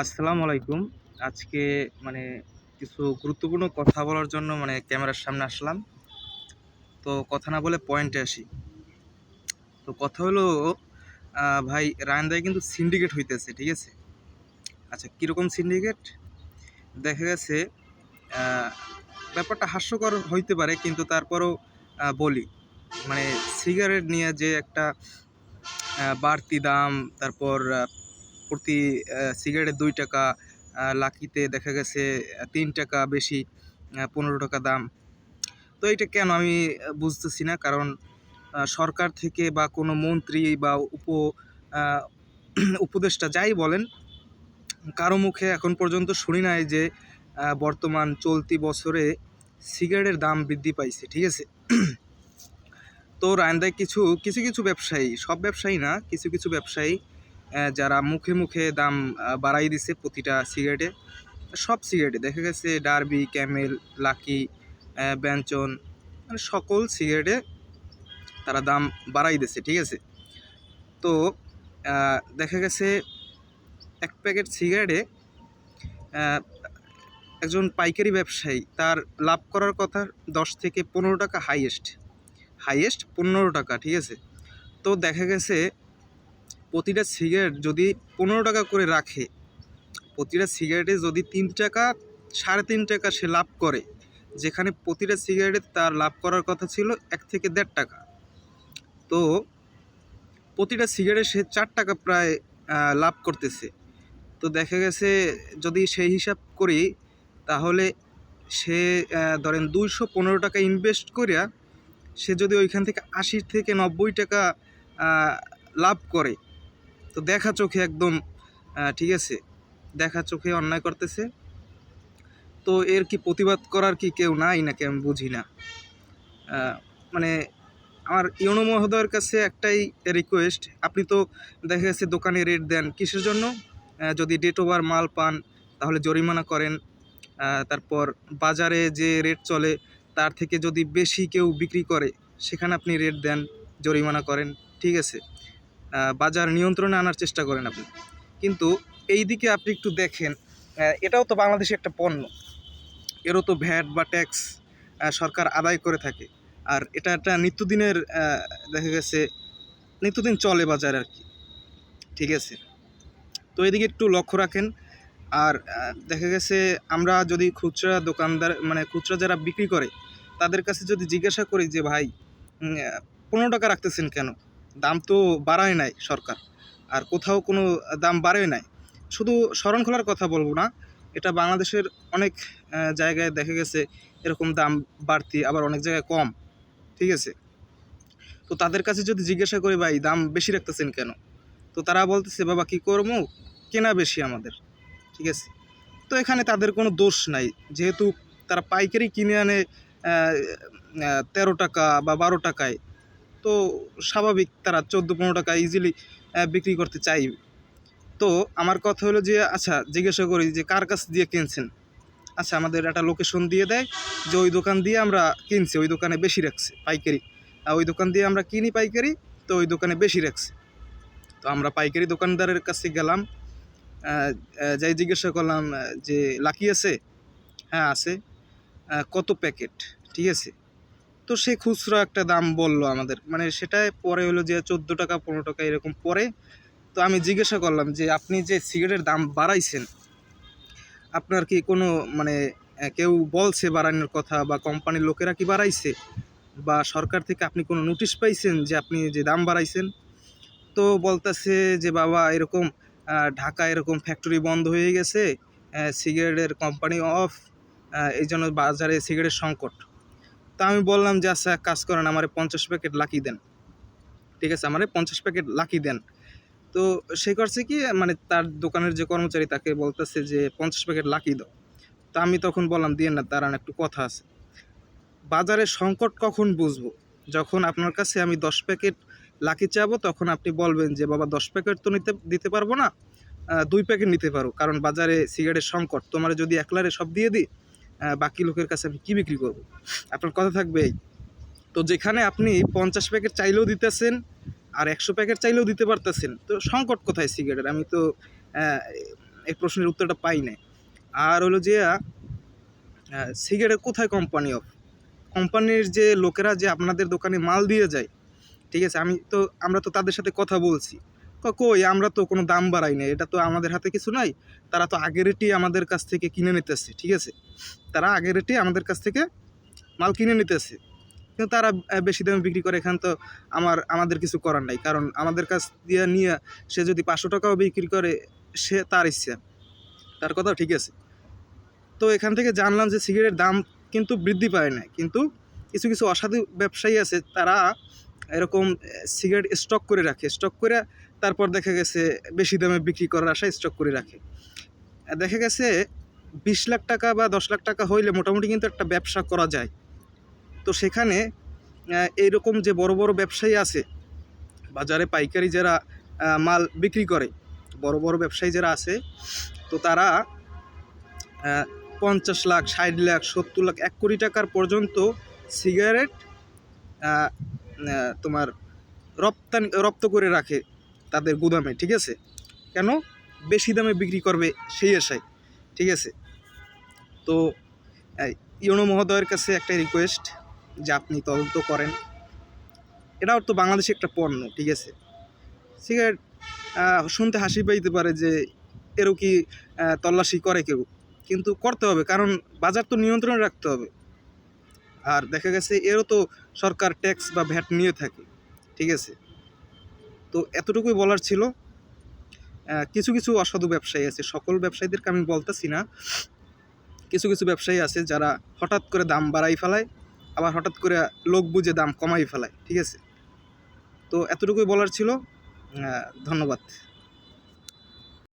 আসসালামু আলাইকুম আজকে মানে কিছু গুরুত্বপূর্ণ কথা বলার জন্য মানে ক্যামেরার সামনে আসলাম। তো কথা না বলে পয়েন্টে আসি। তো কথা হলো ভাই রায়ন্দায় কিন্তু সিন্ডিকেট হইতেছে, ঠিক আছে? আচ্ছা কীরকম সিন্ডিকেট? দেখা গেছে ব্যাপারটা হাস্যকর হইতে পারে, কিন্তু তারপরও বলি। মানে সিগারেট নিয়ে যে একটা বাড়তি দাম, তারপর প্রতি আহ, সিগারেটে দুই টাকা লাকিতে দেখা গেছে তিন টাকা বেশি পনেরো টাকা দাম। তো এটা কেন আমি বুঝতেছি না? কারণ সরকার থেকে বা কোনো মন্ত্রী বা উপ উপদেষ্টা যাই বলেন কারও মুখে এখন পর্যন্ত শুনি নাই যে বর্তমান চলতি বছরে সিগারেটের দাম বৃদ্ধি পাইছে ঠিক আছে? তো রায়ন্দায় কিছু কিছু কিছু ব্যবসায়ী সব ব্যবসায়ী না কিছু কিছু ব্যবসায়ী যারা মুখে মুখে দাম বাড়াই দিছে প্রতিটা সিগারেটে, সব সিগারেটে। দেখা গেছে ডার্বি, ক্যামেল, লাকি ব্যঞ্চন মানে সকল সিগারেটে তারা দাম বাড়াই দিছে, ঠিক আছে? তো দেখা গেছে এক প্যাকেট সিগারেটে একজন পাইকারি ব্যবসায়ী, তার লাভ করার কথা দশ থেকে পনেরো টাকা হাইয়েস্ট। হাইয়েস্ট পনেরো টাকা, ঠিক আছে? তো দেখা গেছে প্রতিটা সিগারেট যদি পনেরো টাকা করে রাখে, প্রতিটা সিগারেটে যদি তিন টাকা, সাড়ে তিন টাকা সে লাভ করে, যেখানে প্রতিটা সিগারেটে তার লাভ করার কথা ছিল এক থেকে দেড় টাকা। তো প্রতিটা সিগারেটে সে চার টাকা প্রায় লাভ করতেছে। তো দেখা গেছে যদি সেই হিসাব করি, তাহলে সে ধরেন দুইশো পনেরো টাকা ইনভেস্ট করিয়া সে যদি ওইখান থেকে আশি থেকে নব্বই টাকা লাভ করে তো দেখা চোখে একদম ঠিক আছে, দেখা চোখে অন্যায় করতেছে। তো এর কি প্রতিবাদ করার কি কেউ নাই নাকি আমি বুঝি না। মানে আমার ইউনো মহোদয়ের কাছে একটাই রিকোয়েস্ট আপনি তো দেখা গেছে দোকানে রেট দেন কিসের জন্য? যদি ডেট ওভার মাল পান, তাহলে জরিমানা করেন। তারপর বাজারে যে রেট চলে, তার থেকে যদি বেশি কেউ বিক্রি করে, সেখানে আপনি রেট দেন, জরিমানা করেন, ঠিক আছে। বাজার নিয়ন্ত্রণে আনার চেষ্টা করেন আপনি। কিন্তু এই দিকে আপনি একটু দেখেন এটাও তো বাংলাদেশে একটা পণ্য। এরও তো ভ্যাট বা ট্যাক্স সরকার আদায় করে থাকে। আর এটা একটা নিত্যদিনের দেখা গেছে, নিত্যদিন চলে বাজার আর কি। ঠিক আছে? তো এদিকে একটু লক্ষ্য রাখেন। আর দেখা গেছে, আমরা যদি খুচরা দোকানদার মানে খুচরা যারা বিক্রি করে, তাদের কাছে যদি জিজ্ঞাসা করি যে, ভাই পনেরো টাকা রাখতেছেন কেন? দাম তো বাড়ায় নাই সরকার। আর কোথাও কোনো দাম বাড়ায় নাই। শুধু শরণখোলার কথা বলব না, এটা বাংলাদেশের অনেক জায়গায় দেখা গেছে এরকম দাম বাড়তি, আবার অনেক জায়গায় কম। ঠিক আছে? তো তাদের কাছে যদি জিজ্ঞাসা করি, ভাই, দাম বেশি রাখতেছেন কেন? তো তারা বলতেছে, বাবা, কি করব? কেনা বেশি আমাদের। ঠিক আছে? তো এখানে তাদের কোনো দোষ নাই। যেহেতু তারা পাইকারি কিনে আনে তেরো টাকা বা বারো টাকায়। তো স্বাভাবিক তারা চোদ্দ পনেরো টাকা ইজিলি বিক্রি করতে চাইবে তো আমার কথা হলো যে আচ্ছা জিজ্ঞাসা করি যে, কার কাছ দিয়ে কিনছেন? আচ্ছা আমাদের একটা লোকেশন দিয়ে দেয় যে, ওই দোকান দিয়ে আমরা কিনছি, ওই দোকানে বেশি রাখছে পাইকারি। আর ওই দোকান দিয়ে আমরা কিনি পাইকারি, তো ওই দোকানে বেশি রাখছে। তো আমরা পাইকারি দোকানদারের কাছে গেলাম যাই জিজ্ঞাসা করলাম যে, লাকি আছে? হ্যাঁ আছে। কত প্যাকেট? ঠিক আছে। তো সে খুচরো একটা দাম বলল আমাদের। মানে সেটাই পরে হলো যে চোদ্দ টাকা, পনেরো টাকা এরকম পরে তো আমি জিজ্ঞাসা করলাম যে, আপনি যে সিগারেটের দাম বাড়াইছেন, আপনার কি কোনো মানে কেউ বলছে বাড়ানোর কথা বা কোম্পানির লোকেরা কি বাড়াইছে? বা সরকার থেকে আপনি কোনো নোটিশ পাইছেন যে আপনি যে দাম বাড়াইছেন? তো বলতেছে যে, বাবা, এরকম ঢাকা এরকম ফ্যাক্টরি বন্ধ হয়ে গেছে সিগারেটের কোম্পানি অফ এই জন্য বাজারে সিগারেট সংকট। তা আমি বললাম যে আচ্ছা কাজ করেন, আমারে পঞ্চাশ প্যাকেট লাকি দেন। ঠিক আছে, আমারে পঞ্চাশ প্যাকেট লাকি দেন। তো সে করছে কি মানে তার দোকানের যে কর্মচারী, তাকে বলতেছে যে, পঞ্চাশ প্যাকেট লাকি দাও। তা আমি তখন বললাম দিয়ে না, দাঁড়ান, একটু কথা আছে। বাজারে সংকট কখন বুঝব? যখন আপনার কাছে আমি দশ প্যাকেট লাকি চাবো, তখন আপনি বলবেন যে, বাবা, দশ প্যাকেট তো নিতে, দিতে পারব না দুই প্যাকেট নিতে পারো, কারণ বাজারে সিগারেটের সংকট। তোমার যদি একলারে সব দিয়ে দিই বাকি লোকের কাছে আমি কী বিক্রি করব? আপনার কথা থাকবে তো যেখানে আপনি পঞ্চাশ প্যাকেট চাইলেও দিতেছেন আর একশো প্যাকেট চাইলেও দিতে পারতেছেন, তো সংকট কোথায় সিগারেটের? আমি তো এই প্রশ্নের উত্তরটা পাই নাই। আর হলো যে সিগারেট কোথায় কোম্পানি অফ কোম্পানির যে লোকেরা যে আপনাদের দোকানে মাল দিয়ে যায়, ঠিক আছে? আমি তো, আমরা তো তাদের সাথে কথা বলছি। কই, আমরা তো কোনো দাম বাড়াই না এটা তো আমাদের হাতে কিছু নাই। তারা তো আগের রেটেই আমাদের কাছ থেকে কিনে নিতেছে, ঠিক আছে? তারা আগের রেটেই আমাদের কাছ থেকে মাল কিনে নিতেছে। কিন্তু তারা বেশি দামে বিক্রি করে, এখান তো আমার, আমাদের কিছু করার নাই। কারণ আমাদের কাছ দিয়ে নিয়ে সে যদি পাঁচশো টাকাও বিক্রি করে, সে তার ইচ্ছা। তার কথা ঠিক আছে। তো এখান থেকে জানলাম যে সিগারেটের দাম কিন্তু বৃদ্ধি পায় না কিন্তু কিছু কিছু অসাধু ব্যবসায়ী আছে, তারা এরকম সিগারেট স্টক করে রাখে। স্টক করে তারপর দেখা গেছে বেশি দামে বিক্রি করার আশায় স্টক করে রাখে। দেখা গেছে বিশ লাখ টাকা বা দশ লাখ টাকা হইলে মোটামুটি কিন্তু একটা ব্যবসা করা যায়। তো সেখানে এইরকম যে বড় বড় ব্যবসায়ী আছে, বাজারে পাইকারি যারা মাল বিক্রি করে, বড় বড় ব্যবসায়ী যারা আছে, তো তারা পঞ্চাশ লাখ, ষাট লাখ, সত্তর লাখ, এক কোটি টাকার পর্যন্ত সিগারেট তোমার রপ্তানি, রপ্ত করে রাখে তাদের গুদামে, ঠিক আছে? কেন? বেশি দামে বিক্রি করবে সেই আশায়, ঠিক আছে? তো ইউনো মহোদয়ের কাছে একটা রিকোয়েস্ট যে আপনি তদন্ত করেন। এটাও তো বাংলাদেশে একটা পণ্য, ঠিক আছে? সিগারেট শুনতে হাসি পাইতে পারে যে এরও কি তল্লাশি করে কেউ। কিন্তু করতে হবে, কারণ বাজার তো নিয়ন্ত্রণে রাখতে হবে। আর দেখা গেছে এরও তো সরকার ট্যাক্স বা ভ্যাট নিয়ে থাকে, ঠিক আছে? তো এতটুকুই বলার ছিল। কিছু কিছু অসাধু ব্যবসায়ী আছে, সকল ব্যবসায়ীদেরকে আমি বলতেছি না। কিছু কিছু ব্যবসায়ী আছে যারা হঠাৎ করে দাম বাড়াই ফেলায়, আবার হঠাৎ করে লোক বুঝে দাম কমাই ফেলায়, ঠিক আছে? তো এতটুকুই বলার ছিল। ধন্যবাদ।